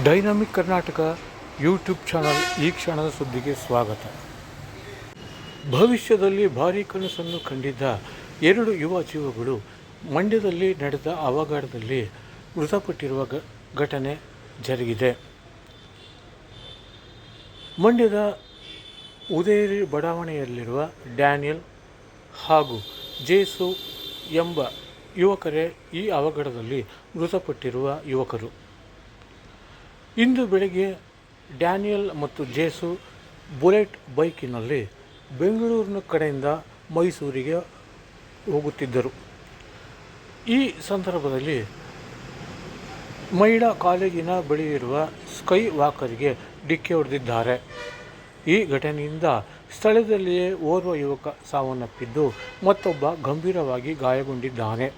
Dynamic Karnataka YouTube channel ಈ ಕ್ಷಣದ ಸುದ್ದಿಗೆ ಸ್ವಾಗತ. ಭವಿಷ್ಯದಲ್ಲಿ ಭಾರೀ ಕನಸನ್ನು ಕಂಡಿದ್ದ ಎರಡು ಯುವ ಜೀವಗಳು ಮಂಡ್ಯದಲ್ಲಿ ನಡೆದ ಅವಘಡದಲ್ಲಿ ಮೃತಪಟ್ಟಿರುವ ಘಟನೆ ಜರುಗಿದೆ. ಮಂಡ್ಯದ ಉದಯರಿ ಬಡಾವಣೆಯಲ್ಲಿರುವ ಡ್ಯಾನಿಯಲ್ ಹಾಗೂ ಜೇಸು ಎಂಬ ಯುವಕರೇ ಈ ಅವಘಡದಲ್ಲಿ ಮೃತಪಟ್ಟಿರುವ ಯುವಕರು. ಇಂದು ಬೆಳಗ್ಗೆ ಡ್ಯಾನಿಯಲ್ ಮತ್ತು ಜೇಸು ಬುಲೆಟ್ ಬೈಕಿನಲ್ಲಿ ಬೆಂಗಳೂರಿನ ಕಡೆಯಿಂದ ಮೈಸೂರಿಗೆ ಹೋಗುತ್ತಿದ್ದರು. ಈ ಸಂದರ್ಭದಲ್ಲಿ ಮಹಿಳಾ ಕಾಲೇಜಿನ ಬಳಿ ಇರುವ ಸ್ಕೈ ವಾಕರ್ಗೆ ಡಿಕ್ಕಿ ಹೊಡೆದಿದ್ದಾರೆ. ಈ ಘಟನೆಯಿಂದ ಸ್ಥಳದಲ್ಲಿಯೇ ಓರ್ವ ಯುವಕ ಸಾವನ್ನಪ್ಪಿದ್ದು ಮತ್ತೊಬ್ಬ ಗಂಭೀರವಾಗಿ ಗಾಯಗೊಂಡಿದ್ದಾನೆ.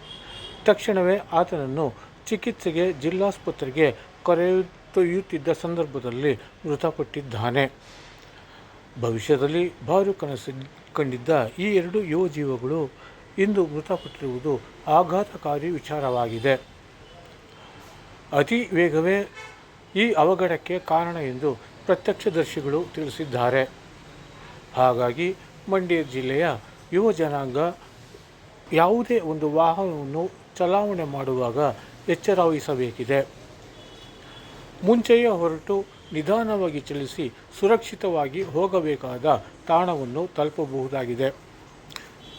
ತಕ್ಷಣವೇ ಆತನನ್ನು ಚಿಕಿತ್ಸೆಗೆ ಜಿಲ್ಲಾಸ್ಪತ್ರೆಗೆ ಕರೆದೊಯ್ಯುತ್ತಿದ್ದ ಸಂದರ್ಭದಲ್ಲಿ ಮೃತಪಟ್ಟಿದ್ದಾನೆ. ಭವಿಷ್ಯದಲ್ಲಿ ಬಾರು ಕನಸು ಕಂಡಿದ್ದ ಈ ಎರಡು ಯುವ ಜೀವಗಳು ಇಂದು ಮೃತಪಟ್ಟಿರುವುದು ಆಘಾತಕಾರಿ ವಿಚಾರವಾಗಿದೆ. ಅತಿ ವೇಗವೇ ಈ ಅವಘಡಕ್ಕೆ ಕಾರಣ ಎಂದು ಪ್ರತ್ಯಕ್ಷದರ್ಶಿಗಳು ತಿಳಿಸಿದ್ದಾರೆ. ಹಾಗಾಗಿ ಮಂಡ್ಯ ಜಿಲ್ಲೆಯ ಯುವ ಜನಾಂಗ ಯಾವುದೇ ಒಂದು ವಾಹನವನ್ನು ಚಲಾವಣೆ ಮಾಡುವಾಗ ಎಚ್ಚರ ವಹಿಸಬೇಕಿದೆ. ಮುಂಚೆಯೇ ಹೊರಟು ನಿಧಾನವಾಗಿ ಚಲಿಸಿ ಸುರಕ್ಷಿತವಾಗಿ ಹೋಗಬೇಕಾದ ತಾಣವನ್ನು ತಲುಪಬಹುದಾಗಿದೆ.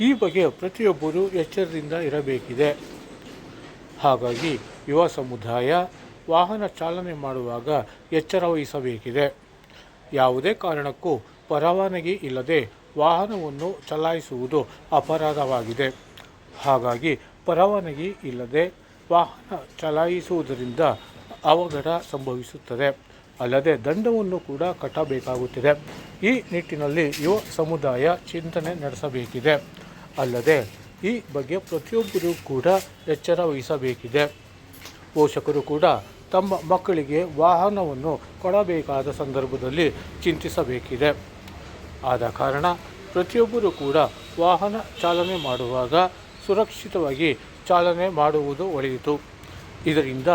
ಈ ಬಗ್ಗೆ ಪ್ರತಿಯೊಬ್ಬರೂ ಎಚ್ಚರದಿಂದ ಇರಬೇಕಿದೆ. ಹಾಗಾಗಿ ಯುವ ಸಮುದಾಯ ವಾಹನ ಚಾಲನೆ ಮಾಡುವಾಗ ಎಚ್ಚರ ವಹಿಸಬೇಕಿದೆ. ಯಾವುದೇ ಕಾರಣಕ್ಕೂ ಪರವಾನಗಿ ಇಲ್ಲದೆ ವಾಹನವನ್ನು ಚಲಾಯಿಸುವುದು ಅಪರಾಧವಾಗಿದೆ. ಹಾಗಾಗಿ ಪರವಾನಗಿ ಇಲ್ಲದೆ ವಾಹನ ಚಲಾಯಿಸುವುದರಿಂದ ಅವಘಡ ಸಂಭವಿಸುತ್ತದೆ. ಅಲ್ಲದೆ ದಂಡವನ್ನು ಕೂಡ ಕಟ್ಟಬೇಕಾಗುತ್ತಿದೆ. ಈ ನಿಟ್ಟಿನಲ್ಲಿ ಯುವ ಸಮುದಾಯ ಚಿಂತನೆ ನಡೆಸಬೇಕಿದೆ. ಅಲ್ಲದೆ ಈ ಬಗ್ಗೆ ಪ್ರತಿಯೊಬ್ಬರೂ ಕೂಡ ಎಚ್ಚರ ವಹಿಸಬೇಕಿದೆ. ಪೋಷಕರು ಕೂಡ ತಮ್ಮ ಮಕ್ಕಳಿಗೆ ವಾಹನವನ್ನು ಕೊಡಬೇಕಾದ ಸಂದರ್ಭದಲ್ಲಿ ಚಿಂತಿಸಬೇಕಿದೆ. ಆದ ಕಾರಣ ಪ್ರತಿಯೊಬ್ಬರೂ ಕೂಡ ವಾಹನ ಚಾಲನೆ ಮಾಡುವಾಗ ಸುರಕ್ಷಿತವಾಗಿ ಚಾಲನೆ ಮಾಡುವುದು ಒಳಿತು. ಇದರಿಂದ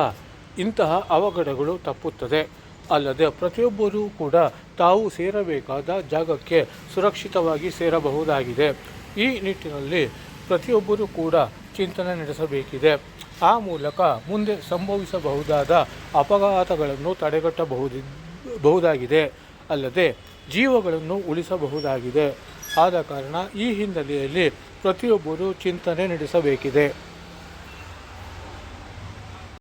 ಇಂತಹ ಅವಘಡಗಳು ತಪ್ಪುತ್ತದೆ. ಅಲ್ಲದೆ ಪ್ರತಿಯೊಬ್ಬರೂ ಕೂಡ ತಾವು ಸೇರಬೇಕಾದ ಜಾಗಕ್ಕೆ ಸುರಕ್ಷಿತವಾಗಿ ಸೇರಬಹುದಾಗಿದೆ. ಈ ನಿಟ್ಟಿನಲ್ಲಿ ಪ್ರತಿಯೊಬ್ಬರೂ ಕೂಡ ಚಿಂತನೆ ನಡೆಸಬೇಕಿದೆ. ಆ ಮೂಲಕ ಮುಂದೆ ಸಂಭವಿಸಬಹುದಾದ ಅಪಘಾತಗಳನ್ನು ತಡೆಗಟ್ಟಬಹುದು ಬಹುದಾಗಿದೆ. ಅಲ್ಲದೆ ಜೀವಗಳನ್ನು ಉಳಿಸಬಹುದಾಗಿದೆ. ಆದ ಕಾರಣ ಈ ಹಿನ್ನೆಲೆಯಲ್ಲಿ ಪ್ರತಿಯೊಬ್ಬರೂ ಚಿಂತನೆ ನಡೆಸಬೇಕಿದೆ.